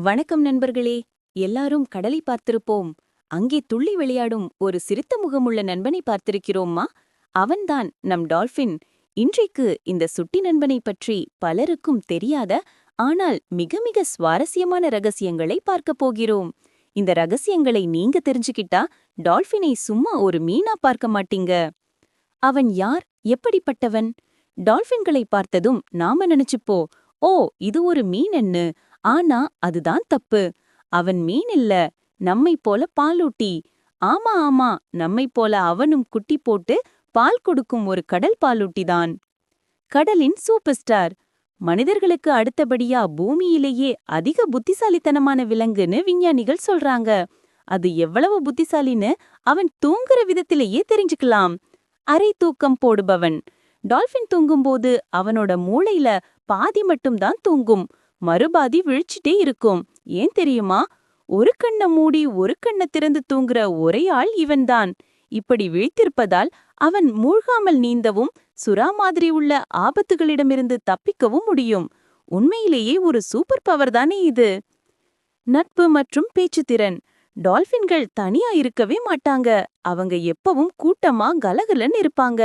வணக்கம் நண்பர்களே எல்லாரும் கடலை பார்த்திருப்போம். அங்கே துள்ளி விளையாடும் ஒரு சிரித்த முகமுள்ள நண்பனை பார்த்திருக்கிறோமா அவன்தான் நம் டால்ஃபின். இன்றைக்கு இந்த சுட்டி நண்பனை பற்றி பலருக்கும் தெரியாத ஆனால் மிக மிக சுவாரஸ்யமான ரகசியங்களை பார்க்கப் போகிறோம். இந்த ரகசியங்களை நீங்க தெரிஞ்சுக்கிட்டா டால்பினை சும்மா ஒரு மீனா பார்க்க மாட்டீங்க. அவன் யார்? எப்படிப்பட்டவன்? டால்ஃபின்களை பார்த்ததும் நாம நினைச்சுப்போ ஓ இது ஒரு மீன் மீனென்னு ஆனா அதுதான் தப்பு. அவன் மீன் இல்ல நம்மைப் போல பாலூட்டி. ஆமா ஆமா நம்மைப் போல அவனும் குட்டி போட்டு பால் கொடுக்கும் ஒரு கடல் பாலூட்டிதான். கடலின் சூப்பர் ஸ்டார் மனிதர்களுக்கு அடுத்தபடியா பூமியிலேயே அதிக புத்திசாலித்தனமான விலங்குன்னு விஞ்ஞானிகள் சொல்றாங்க. அது எவ்வளவு புத்திசாலின்னு அவன் தூங்குற விதத்திலேயே தெரிஞ்சுக்கலாம். அரை தூக்கம் போடுபவன். டால்பின் தூங்கும்போது அவனோட மூளையில பாதி மட்டும்தான் தூங்கும். மறுபாதி விழிச்சிட்டே இருக்கும். ஏன் தெரியுமா? ஒரு கண்ணை மூடி ஒரு கண்ண திறந்து தூங்குற ஒரே ஆள் இவன்தான். இப்படி விழித்திருப்பதால் அவன் மூழ்காமல் நீந்தவும் சுறா மாதிரி உள்ள ஆபத்துகளிடமிருந்து தப்பிக்கவும் முடியும். உண்மையிலேயே ஒரு சூப்பர் பவர் தானே இது. நட்பு மற்றும் பேச்சுத்திறன் டால்பின்கள் தனியா இருக்கவே மாட்டாங்க. அவங்க எப்பவும் கூட்டமா கலகலன்னு இருப்பாங்க.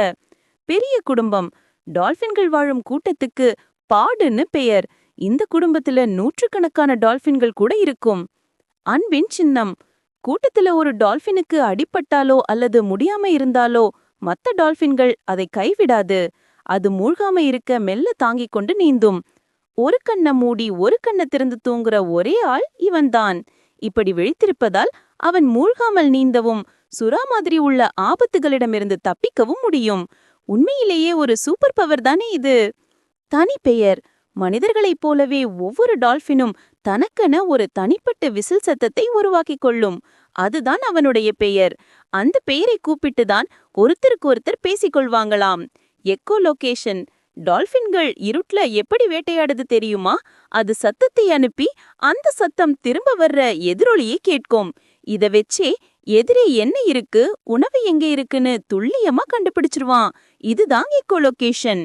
பெரிய குடும்பம். டால்பின்கள் வாழும் கூட்டத்துக்கு பாடுன்னு பெயர். இந்த குடும்பத்துல நூற்றுக்கணக்கான டால்பின்கள் கூட இருக்கும். அன்பின் சின்னம். கூட்டத்துல ஒரு டால்பினுக்கு அடிபட்டாலோ அல்லது முடியாம இருந்தாலோ மத்த டால்பின்கள் அதை கைவிடாது. அது மூழ்காம இருக்க மெல்ல தாங்கிக் கொண்டு நீந்தும். ஒரு கண்ணை மூடி ஒரு கண்ணை திறந்து தூங்குற ஒரே ஆள் இவன்தான். இப்படி விழித்திருப்பதால் அவன் மூழ்காமல் நீந்தவும் சுறா மாதிரி உள்ள ஆபத்துகளிடமிருந்து தப்பிக்கவும் முடியும். உண்மையிலேயே ஒரு சூப்பர் பவர் தானே இது? தனி பெயர். மனிதர்களைப் போலவே ஒவ்வொரு டால்ஃபினும் தனக்கென ஒரு தனிப்பட்ட விசில் சத்தத்தை உருவாக்கிக் கொள்ளும். அதுதான் அவனுடைய பெயர். அந்த பெயரை கூப்பிட்டுதான் ஒருத்தருக்கு ஒருத்தர் பேசிக்கொள்வாங்களாம் எக்கோ லொகேஷன் டால்பின்கள் இருட்ல எப்படி வேட்டையாடுது தெரியுமா? அது சத்தத்தை அனுப்பி அந்த சத்தம் திரும்ப வர்ற எதிரொலியை கேட்கும். இத வச்சே எதிரே என்ன இருக்கு? உணவு எங்க இருக்குன்னு துல்லியமா கண்டுபிடிச்சிருவான். இதுதான் எக்கோ லொகேஷன்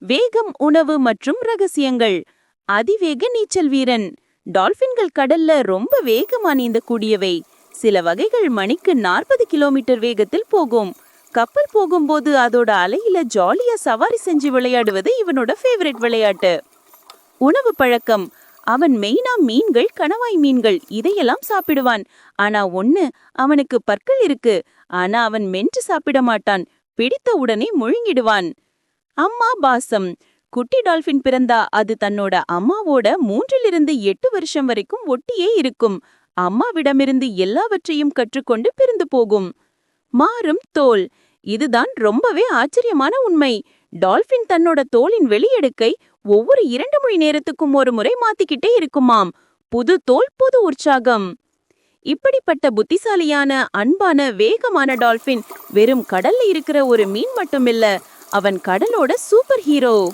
வேகம் உணவு மற்றும் ரகசியங்கள். அதிவேக நீச்சல் வீரன். டால்பின்கள் கடல்ல ரொம்ப வேகமா நீந்தக்கூடியவை சில வகைகள் மணிக்கு நாற்பது கிலோமீட்டர் வேகத்தில் போகும். கப்பல் போகும்போது அதோட அலையில ஜாலியா சவாரி செஞ்சு விளையாடுவது இவனோட ஃபேவரட் விளையாட்டு. உணவு பழக்கம். அவன் மெயினா மீன்கள் கணவாய் மீன்கள் இதையெல்லாம் சாப்பிடுவான். ஆனா ஒண்ணு அவனுக்கு பற்கள் இருக்கு. ஆனா அவன் மென்று சாப்பிட மாட்டான். பிடித்த உடனே முழுங்கிடுவான். அம்மா பாசம். குட்டி டால்பின் பிறந்தா அது தன்னோட அம்மாவோட மூன்றிலிருந்து எட்டு வருஷம் வரைக்கும் ஒட்டியே இருக்கும். அம்மாவிடமிருந்து எல்லாவற்றையும் கற்றுக்கொண்டு பிறந்து போகும். மாறும் தோல். இதுதான் ரொம்பவே ஆச்சரியமான உண்மை. டால்பின் தன்னோட தோலின் வெளியெடுக்கை ஒவ்வொரு இரண்டு மணி நேரத்துக்கும் ஒரு முறை மாத்திக்கிட்டே இருக்குமாம். புது தோல் புது உற்சாகம். இப்படிப்பட்ட புத்திசாலியான அன்பான வேகமான டால்பின் வெறும் கடல்ல இருக்கிற ஒரு மீன் மட்டுமில்ல அவன் கடலோட சூப்பர் ஹீரோ.